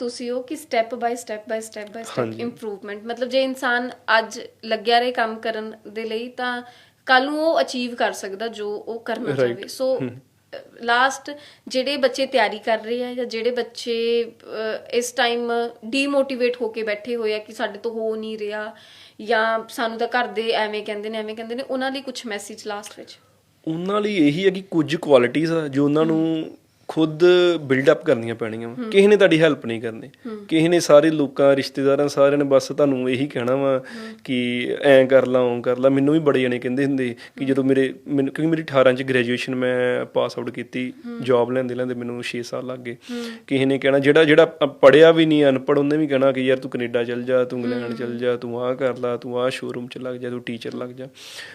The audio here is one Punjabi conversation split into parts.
ਤੁਸੀਂ ਉਹ ਕਿ step by step by step by step. Improvement ਮਤਲਬ ਜੇ ਇਨਸਾਨ ਅੱਜ ਲੱਗਿਆ ਰਹੇ ਕੰਮ ਕਰਨ ਦੇ ਲਈ ਤਾਂ ਕੱਲ ਨੂੰ ਉਹ ਅਚੀਵ ਕਰ ਸਕਦਾ ਜੋ ਉਹ ਕਰਨਾ. ਚਾਹਵੇ ਸੋ ਲਾਸਟ ਜਿਹੜੇ ਬੱਚੇ ਤਿਆਰੀ ਕਰ ਰਹੇ ਆ ਜਾਂ ਜਿਹੜੇ ਬੱਚੇ ਇਸ ਟਾਈਮ ਡੀਮੋਟੀਵੇਟ ਹੋ ਕੇ ਬੈਠੇ ਹੋਏ ਆ ਕਿ ਸਾਡੇ ਤੋਂ ਹੋ ਨਹੀਂ ਰਿਹਾ ਜਾਂ ਸਾਨੂੰ ਤਾਂ ਘਰ ਦੇ ਐਵੇਂ ਕਹਿੰਦੇ ਨੇ ਐਵੇਂ ਕਹਿੰਦੇ ਨੇ ਉਹਨਾਂ ਲਈ ਕੁਝ ਮੈਸੇਜ ਲਾਸਟ ਵਿੱਚ ਉਹਨਾਂ ਲਈ ਇਹੀ ਹੈ ਕਿ ਕੁਝ ਕੁਆਲਿਟੀਆਂ ਆ ਜੋ ਉਹਨਾਂ ਨੂੰ ਖੁਦ ਬਿਲਡ ਅਪ ਕਰਨੀਆਂ ਪੈਣੀਆਂ ਵਾ। ਕਿਸੇ ਨੇ ਤੁਹਾਡੀ ਹੈਲਪ ਨਹੀਂ ਕਰਨੀ। ਕਿਸੇ ਨੇ ਸਾਰੇ ਲੋਕਾਂ, ਰਿਸ਼ਤੇਦਾਰਾਂ ਸਾਰਿਆਂ ਨੇ ਬਸ ਤੁਹਾਨੂੰ ਇਹੀ ਕਹਿਣਾ ਵਾ ਕਿ ਐਂ ਕਰ ਲਾ ਓਂ ਕਰ ਲਾ। ਮੈਨੂੰ ਵੀ ਬੜੇ ਜਣੇ ਕਹਿੰਦੇ ਹੁੰਦੇ ਕਿ ਜਦੋਂ ਮੇਰੇ, ਮੈਨੂੰ, ਕਿਉਂਕਿ ਮੇਰੀ 18 ਚ ਗ੍ਰੈਜੂਏਸ਼ਨ ਮੈਂ ਪਾਸ ਆਊਟ ਕੀਤੀ ਜੌਬ ਲੈਂਦੇ ਲੈਂਦੇ ਮੈਨੂੰ 6 ਸਾਲ ਲੱਗ ਗਏ। ਕਿਸੇ ਨੇ ਕਹਿਣਾ, ਜਿਹੜਾ ਜਿਹੜਾ ਪੜਿਆ ਵੀ ਨਹੀਂ, ਅਨਪੜ੍ਹ ਉਹਨੇ ਵੀ ਕਹਿਣਾ ਕਿ ਯਾਰ ਤੂੰ ਕੈਨੇਡਾ ਚੱਲ ਜਾ, ਤੂੰ ਇੰਗਲੈਂਡ ਚੱਲ ਜਾ, ਤੂੰ ਆਹ ਕਰ ਲਾ, ਤੂੰ ਆਹ ਸ਼ੋਰੂਮ ਚ ਲੱਗ ਜਾ, ਤੂੰ ਟੀਚਰ ਲੱਗ ਜਾ।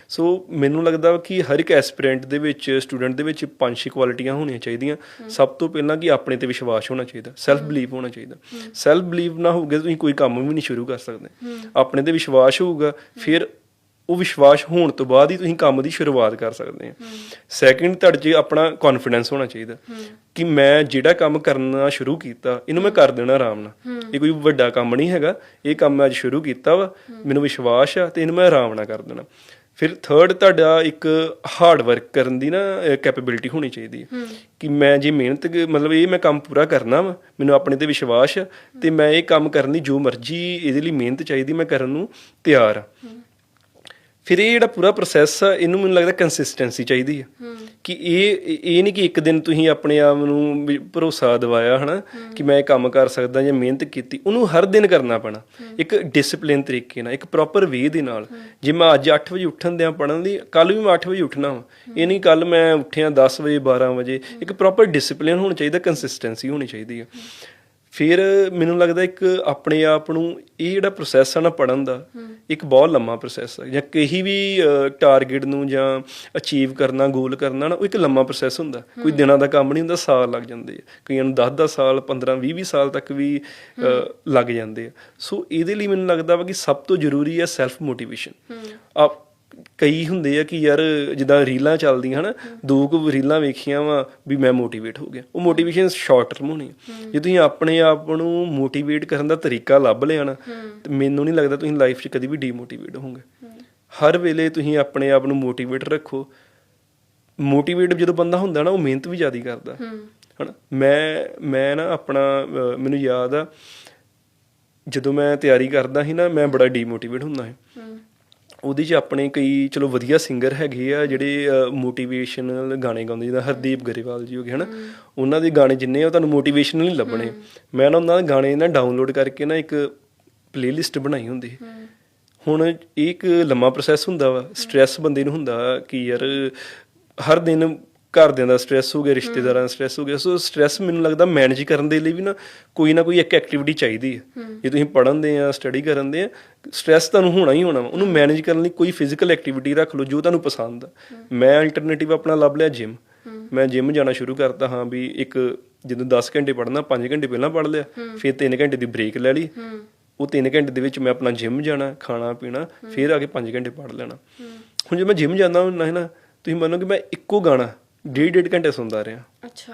ਸੋ ਮੈਨੂੰ ਲੱਗਦਾ ਵਾ ਕਿ ਹਰ ਇੱਕ ਐਸਪੀਰੈਂਟ ਦੇ ਵਿੱਚ ਸਟੂਡੈਂਟ ਦੇ ਵਿੱਚ ਪੰਜ ਛੇ ਕੁਆਲਿਟੀਆਂ ਹੋਣੀਆਂ ਚਾਹੀਦੀਆਂ। ਸਭ ਤੋਂ ਪਹਿਲਾਂ ਕਿ ਆਪਣੇ ਤੇ ਵਿਸ਼ਵਾਸ ਹੋਣਾ ਚਾਹੀਦਾ ਸੈਲਫ ਬਲੀਫ ਹੋਣਾ ਚਾਹੀਦਾ। ਸੈਲਫ ਬਲੀਫ ਨਾ ਹੋਊਗਾ, ਤੁਸੀਂ ਕੋਈ ਕੰਮ ਵੀ ਨਹੀਂ ਸ਼ੁਰੂ ਕਰ ਸਕਦੇ। ਆਪਣੇ ਤੇ ਵਿਸ਼ਵਾਸ ਹੋਊਗਾ, ਫਿਰ ਉਹ ਵਿਸ਼ਵਾਸ ਹੋਣ ਤੋਂ ਬਾਅਦ ਹੀ ਤੁਸੀਂ ਕੰਮ ਦੀ ਸ਼ੁਰੂਆਤ ਕਰ ਸਕਦੇ ਆ। ਸੈਕਿੰਡ ਤੁਹਾਡੇ 'ਚ ਆਪਣਾ ਕੌਨਫੀਡੈਂਸ ਹੋਣਾ ਚਾਹੀਦਾ ਕਿ ਮੈਂ ਜਿਹੜਾ ਕੰਮ ਕਰਨਾ ਸ਼ੁਰੂ ਕੀਤਾ, ਇਹਨੂੰ ਮੈਂ ਕਰ ਦੇਣਾ ਆਰਾਮ ਨਾਲ। ਇਹ ਕੋਈ ਵੱਡਾ ਕੰਮ ਨਹੀਂ ਹੈਗਾ, ਇਹ ਕੰਮ ਮੈਂ ਅੱਜ ਸ਼ੁਰੂ ਕੀਤਾ ਵਾ, ਮੈਨੂੰ ਵਿਸ਼ਵਾਸ ਆ ਤੇ ਇਹਨੂੰ ਮੈਂ ਆਰਾਮ ਨਾਲ ਕਰ ਦੇਣਾ। ਫਿਰ ਥਰਡ ਤੁਹਾਡਾ ਇੱਕ ਹਾਰਡ ਵਰਕ ਕਰਨ ਦੀ ਨਾ ਕੈਪੇਬਿਲਿਟੀ ਹੋਣੀ ਚਾਹੀਦੀ ਹੈ। ਕਿ ਮੈਂ ਜੇ ਮਿਹਨਤ ਮਤਲਬ ਇਹ ਮੈਂ ਕੰਮ ਪੂਰਾ ਕਰਨਾ ਵਾ ਮੈਨੂੰ ਆਪਣੇ ਤੇ ਵਿਸ਼ਵਾਸ ਆ ਤੇ ਮੈਂ ਇਹ ਕੰਮ ਕਰਨ ਦੀ ਜੋ ਮਰਜ਼ੀ ਇਹਦੇ ਲਈ ਮਿਹਨਤ ਚਾਹੀਦੀ ਮੈਂ ਕਰਨ ਨੂੰ ਤਿਆਰ ਆ। ਫਿਰ ਇਹ ਜਿਹੜਾ ਪੂਰਾ ਪ੍ਰੋਸੈਸ ਆ ਇਹਨੂੰ ਮੈਨੂੰ ਲੱਗਦਾ ਕੰਸਿਸਟੈਂਸੀ ਚਾਹੀਦੀ ਹੈ। ਕਿ ਇਹ ਇਹ- ਨਹੀਂ ਕਿ ਇੱਕ ਦਿਨ ਤੁਸੀਂ ਆਪਣੇ ਆਪ ਨੂੰ ਭਰੋਸਾ ਦਿਵਾਇਆ ਹਨਾ? ਕਿ ਮੈਂ ਇਹ ਕੰਮ ਕਰ ਸਕਦਾ ਜਾਂ ਮਿਹਨਤ ਕੀਤੀ ਉਹਨੂੰ ਹਰ ਦਿਨ ਕਰਨਾ ਪੈਣਾ। ਇੱਕ ਡਿਸਪਲਿਨ ਤਰੀਕੇ ਨਾਲ ਇੱਕ ਪ੍ਰੋਪਰ ਵੇ ਦੇ ਨਾਲ। ਜੇ ਮੈਂ ਅੱਜ 8 ਵਜੇ ਉੱਠਣ ਦਿਆਂ ਪੜਨ ਦੀ ਕੱਲ ਵੀ ਮੈਂ 8 ਵਜੇ ਉੱਠਣਾ ਵਾ। ਇਹ ਨਹੀਂ ਕੱਲ ਮੈਂ ਉੱਠਿਆ 10 ਵਜੇ 12 ਵਜੇ। ਇੱਕ ਪ੍ਰੋਪਰ ਡਿਸਪਲਿਨ ਹੋਣਾ ਚਾਹੀਦਾ ਕੰਸਿਸਟੈਂਸੀ ਹੋਣੀ ਚਾਹੀਦੀ ਹੈ। ਫਿਰ ਮੈਨੂੰ ਲੱਗਦਾ ਇੱਕ ਆਪਣੇ ਆਪ ਨੂੰ ਇਹ ਜਿਹੜਾ ਪ੍ਰੋਸੈਸ ਆ ਨਾ ਪੜਨ ਦਾ ਇੱਕ ਬਹੁਤ ਲੰਮਾ ਪ੍ਰੋਸੈਸ ਹੈ ਜਾਂ ਕਹੀ ਵੀ ਟਾਰਗੇਟ ਨੂੰ ਜਾਂ ਅਚੀਵ ਕਰਨਾ ਗੋਲ ਕਰਨਾ ਨਾ ਉਹ ਇੱਕ ਲੰਮਾ ਪ੍ਰੋਸੈਸ ਹੁੰਦਾ। ਕੋਈ ਦਿਨਾਂ ਦਾ ਕੰਮ ਨਹੀਂ ਹੁੰਦਾ ਸਾਲ ਲੱਗ ਜਾਂਦੇ ਆ। ਕਈਆਂ ਨੂੰ 10-10 ਸਾਲ 15 20-20 ਸਾਲ ਤੱਕ ਵੀ ਲੱਗ ਜਾਂਦੇ ਆ। ਸੋ ਇਹਦੇ ਲਈ ਮੈਨੂੰ ਲੱਗਦਾ ਵਾ ਕਿ ਸਭ ਤੋਂ ਜ਼ਰੂਰੀ ਹੈ ਸੈਲਫ ਮੋਟੀਵੇਸ਼ਨ ਆ ਕਈ ਹੁੰਦੇ ਆ ਕਿ ਯਾਰ ਜਿੱਦਾਂ ਰੀਲਾਂ ਚੱਲਦੀਆਂ ਹਨਾ ਦੋ ਕੁ ਰੀਲਾਂ ਵੇਖੀਆਂ ਵਾ ਵੀ ਮੈਂ ਮੋਟੀਵੇਟ ਹੋ ਗਿਆ। ਉਹ ਮੋਟੀਵੇਸ਼ਨ ਸ਼ਾਰਟ ਟਰਮ ਹੋਣੀ ਹੈ। ਜੇ ਤੁਸੀਂ ਆਪਣੇ ਆਪ ਨੂੰ ਮੋਟੀਵੇਟ ਕਰਨ ਦਾ ਤਰੀਕਾ ਲੱਭ ਲਿਆ ਨਾ ਤੇ ਮੈਨੂੰ ਨਹੀਂ ਲੱਗਦਾ ਤੁਸੀਂ ਲਾਈਫ 'ਚ ਕਦੀ ਵੀ ਡੀਮੋਟੀਵੇਟ ਹੋਵੋਗੇ। ਹਰ ਵੇਲੇ ਤੁਸੀਂ ਆਪਣੇ ਆਪ ਨੂੰ ਮੋਟੀਵੇਟ ਰੱਖੋ। ਮੋਟੀਵੇਟ ਜਦੋਂ ਬੰਦਾ ਹੁੰਦਾ ਨਾ ਉਹ ਮਿਹਨਤ ਵੀ ਜ਼ਿਆਦਾ ਕਰਦਾ। ਹਨਾ? ਮੈਂ ਮੈਂ ਨਾ ਆਪਣਾ ਮੈਨੂੰ ਯਾਦ ਆ ਜਦੋਂ ਮੈਂ ਤਿਆਰੀ ਕਰਦਾ ਸੀ ਨਾ ਮੈਂ ਬੜਾ ਡੀਮੋਟੀਵੇਟ ਹੁੰਦਾ ਸੀ। ਉਹਦੇ 'ਚ ਆਪਣੇ ਕਈ ਚਲੋ ਵਧੀਆ ਸਿੰਗਰ ਹੈਗੇ ਆ ਜਿਹੜੇ ਮੋਟੀਵੇਸ਼ਨਲ ਗਾਣੇ ਗਾਉਂਦੇ ਜਿੱਦਾਂ ਹਰਦੀਪ ਗਰੇਵਾਲ ਜੀ ਹੋ ਗਏ ਹਨਾ? ਉਹਨਾਂ ਦੇ ਗਾਣੇ ਜਿੰਨੇ ਆ ਉਹ ਤੁਹਾਨੂੰ ਮੋਟੀਵੇਸ਼ਨਲ ਹੀ ਲੱਭਣੇ। ਮੈਂ ਨਾ ਉਹਨਾਂ ਦੇ ਗਾਣੇ ਨਾ ਡਾਊਨਲੋਡ ਕਰਕੇ ਨਾ ਇੱਕ ਪਲੇਲਿਸਟ ਬਣਾਈ ਹੁੰਦੀ। ਹੁਣ ਇਹ ਇੱਕ ਲੰਮਾ ਪ੍ਰੋਸੈਸ ਹੁੰਦਾ ਵਾ। ਸਟ੍ਰੈਸ ਬੰਦੇ ਨੂੰ ਹੁੰਦਾ ਕਿ ਯਾਰ ਹਰ ਦਿਨ ਘਰਦਿਆਂ ਦਾ ਸਟ੍ਰੈਸ ਹੋ ਗਿਆ ਰਿਸ਼ਤੇਦਾਰਾਂ ਦਾ ਸਟ੍ਰੈਸ ਹੋ ਗਿਆ। ਸੋ ਸਟ੍ਰੈਸ ਮੈਨੂੰ ਲੱਗਦਾ ਮੈਨੇਜ ਕਰਨ ਦੇ ਲਈ ਵੀ ਨਾ ਕੋਈ ਨਾ ਕੋਈ ਇੱਕ ਐਕਟੀਵਿਟੀ ਚਾਹੀਦੀ ਹੈ। ਜੇ ਤੁਸੀਂ ਪੜ੍ਹਨ ਦੇ ਆ ਸਟੱਡੀ ਕਰਨ ਦੇ ਆ ਸਟ੍ਰੈਸ ਤੁਹਾਨੂੰ ਹੋਣਾ ਹੀ ਹੋਣਾ ਉਹਨੂੰ ਮੈਨੇਜ ਕਰਨ ਲਈ ਕੋਈ ਫਿਜ਼ੀਕਲ ਐਕਟੀਵਿਟੀ ਰੱਖ ਲਓ ਜੋ ਤੁਹਾਨੂੰ ਪਸੰਦ ਆ। ਮੈਂ ਅਲਟਰਨੇਟਿਵ ਆਪਣਾ ਲੱਭ ਲਿਆ ਜਿਮ ਮੈਂ ਜਿਮ ਜਾਣਾ ਸ਼ੁਰੂ ਕਰਤਾ ਹਾਂ ਵੀ ਇੱਕ ਜਦੋਂ 10 ਘੰਟੇ ਪੜ੍ਹਨਾ 5 ਘੰਟੇ ਪਹਿਲਾਂ ਪੜ੍ਹ ਲਿਆ ਫਿਰ 3 ਘੰਟੇ ਦੀ ਬ੍ਰੇਕ ਲੈ ਲਈ। ਉਹ 3 ਘੰਟੇ ਦੇ ਵਿੱਚ ਮੈਂ ਆਪਣਾ ਜਿਮ ਜਾਣਾ ਖਾਣਾ ਪੀਣਾ ਫਿਰ ਆ ਕੇ 5 ਘੰਟੇ ਪੜ੍ਹ ਲੈਣਾ। ਹੁਣ ਜੇ ਮੈਂ ਜਿਮ ਜਾਂਦਾ ਹੁੰਦਾ ਹੈ ਨਾ ਤੁਸੀਂ ਮੰਨੋ ਕਿ ਮੈਂ ਇੱਕੋ ਗਾਣਾ ਡੇਢ ਡੇਢ ਘੰਟੇ ਸੁਣਦਾ ਰਿਹਾ। ਅੱਛਾ।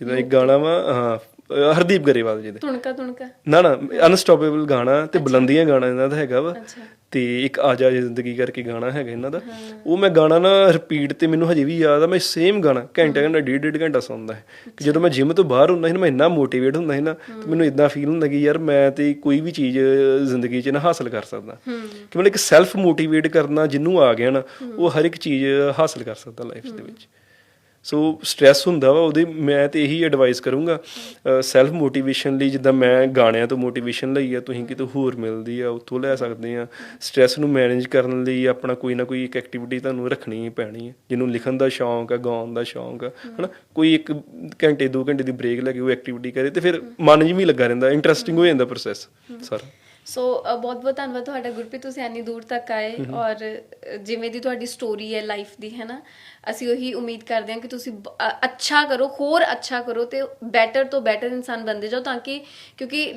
ਜਿੱਦਾਂ ਇੱਕ ਗਾਣਾ ਵਾ ਹਾਂ ਅਹ ਹਰਦੀਪ ਗਰੇਵਾਲ ਜੀ ਦੇ। ਤੁਣਕਾ ਤੁਣਕਾ। ਨਾ ਨਾ ਅਨਸਟਾਪੇਬਲ ਗਾਣਾ ਤੇ ਬੁਲੰਦੀਆਂ ਗਾਣਾ ਇਹਨਾਂ ਦਾ ਹੈਗਾ ਵਾ। ਅੱਛਾ। ਤੇ ਇੱਕ ਆਜਾ ਜ਼ਿੰਦਗੀ ਕਰਕੇ ਗਾਣਾ ਹੈਗਾ ਇਹਨਾਂ ਦਾ। ਉਹ ਮੈਂ ਗਾਣਾ ਨਾ ਰਿਪੀਟ ਤੇ ਮੈਨੂੰ ਹਜੇ ਵੀ ਯਾਦ ਆ ਮੈਂ ਸੇਮ ਗਾਣਾ ਘੰਟਾ ਘੰਟਾ ਡੇਢ ਡੇਢ ਘੰਟਾ ਸੁਣਦਾ ਹੈ। ਕਿ ਜਦੋਂ ਮੈਂ ਜਿਮ ਤੋਂ ਬਾਹਰ ਹੁੰਦਾ ਸੀ ਨਾ ਮੈਂ ਇੰਨਾ ਮੋਟੀਵੇਟ ਹੁੰਦਾ ਸੀ ਨਾ ਤੇ ਮੈਨੂੰ ਇਦਾਂ ਫੀਲ ਹੁੰਦਾ ਕਿ ਯਾਰ ਮੈਂ ਤੇ ਕੋਈ ਵੀ ਚੀਜ਼ ਜ਼ਿੰਦਗੀ 'ਚ ਨਾ ਹਾਸਲ ਕਰ ਸਕਦਾ। ਕਿ ਮਤਲਬ ਇੱਕ ਸੈਲਫ ਮੋਟੀਵੇਟ ਕਰਨਾ ਜਿੰਨੂੰ ਆ ਗਿਆ ਨਾ ਉਹ ਹਰ ਇੱਕ ਚੀਜ਼ ਹਾਸਲ ਕਰ ਸਕਦਾ ਲਾਈਫ ਦੇ ਵਿੱਚ। ਸੋ ਸਟ੍ਰੈਸ ਹੁੰਦਾ ਵਾ, ਉਹਦੇ ਮੈਂ ਤੇ ਇਹੀ ਐਡਵਾਈਸ ਕਰੂੰਗਾ ਸੈਲਫ ਮੋਟੀਵੇਸ਼ਨ ਲਈ ਜਿੱਦਾਂ ਮੈਂ ਗਾਣਿਆਂ ਤੋਂ ਮੋਟੀਵੇਸ਼ਨ ਲਈ ਆ, ਤੁਸੀਂ ਕਿਤੇ ਹੋਰ ਮਿਲਦੀ ਆ, ਉੱਥੋਂ ਲੈ ਸਕਦੇ ਆ। ਸਟ੍ਰੈਸ ਨੂੰ ਮੈਨੇਜ ਕਰਨ ਲਈ ਆਪਣਾ ਕੋਈ ਨਾ ਕੋਈ ਇੱਕ ਐਕਟੀਵਿਟੀ ਤੁਹਾਨੂੰ ਰੱਖਣੀ ਹੀ ਪੈਣੀ ਹੈ ਜਿਹਨੂੰ ਲਿਖਣ ਦਾ ਸ਼ੌਂਕ ਆ, ਗਾਉਣ ਦਾ ਸ਼ੌਂਕ ਆ, ਹਨਾ? ਕੋਈ ਇੱਕ ਘੰਟੇ 2 ਘੰਟੇ ਦੀ ਬ੍ਰੇਕ ਲੈ ਕੇ ਉਹ ਐਕਟੀਵਿਟੀ ਕਰੇ ਤੇ ਫਿਰ ਮਨ ਜਿਵੇਂ ਲੱਗਾ ਰਹਿੰਦਾ ਇੰਟਰਸਟਿੰਗ ਹੋ ਜਾਂਦਾ ਪ੍ਰੋਸੈਸ ਸਾਰਾ। ਸੋ ਬਹੁਤ ਬਹੁਤ ਧੰਨਵਾਦ ਤੁਹਾਡਾ ਗੁਰਪ੍ਰੀਤ ਤੁਸੀਂ ਇੰਨੀ ਦੂਰ ਤੱਕ ਆਏ ਔਰ ਜਿਵੇਂ ਦੀ ਤੁਹਾਡੀ ਸਟੋਰੀ ਹੈ ਲਾਈਫ ਦੀ ਹੈ ਨਾ? ਅਸੀਂ ਉਹੀ ਉਮੀਦ ਕਰਦੇ ਹਾਂ ਕਿ ਤੁਸੀਂ ਅੱਛਾ ਕਰੋ ਹੋਰ ਅੱਛਾ ਕਰੋ ਤੇ ਬੈਟਰ ਤੋਂ ਬੈਟਰ ਇਨਸਾਨ ਬਣਦੇ ਜਾਓ ਤਾਂ ਕਿ ਕਿਉਂਕਿ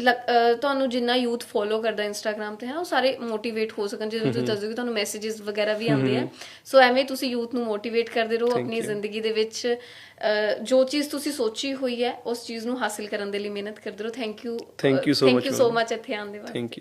ਤੁਹਾਨੂੰ ਜਿੰਨਾ ਯੂਥ ਫੋਲੋ ਕਰਦਾ ਇੰਸਟਾਗ੍ਰam ਤੇ ਹੈ ਉਹ ਸਾਰੇ ਮੋਟੀਵੇਟ ਹੋ ਸਕਣ ਜਿਵੇਂ ਤੁਸੀਂ ਦੱਸੋਗੇ ਤੁਹਾਨੂੰ ਮੈਸੇजेस ਵਗੈਰਾ ਵੀ ਆਉਂਦੇ ਆ। ਸੋ ਐਵੇਂ ਤੁਸੀਂ ਯੂਥ ਨੂੰ ਮੋਟੀਵੇਟ ਕਰਦੇ ਰਹੋ ਆਪਣੀ ਜ਼ਿੰਦਗੀ ਦੇ ਵਿੱਚ। ਜੋ ਚੀਜ਼ ਤੁਸੀਂ ਸੋਚੀ ਹੋਈ ਹੈ ਉਸ ਚੀਜ਼ ਨੂੰ ਹਾਸਿਲ ਕਰਨ ਦੇ ਲਈ ਮਿਹਨਤ ਕਰਦੇ ਰਹੋ। Thank you thank you so. Much ਇੱਥੇ ਆਉਣ ਦੇ ਵਾਸਤੇ।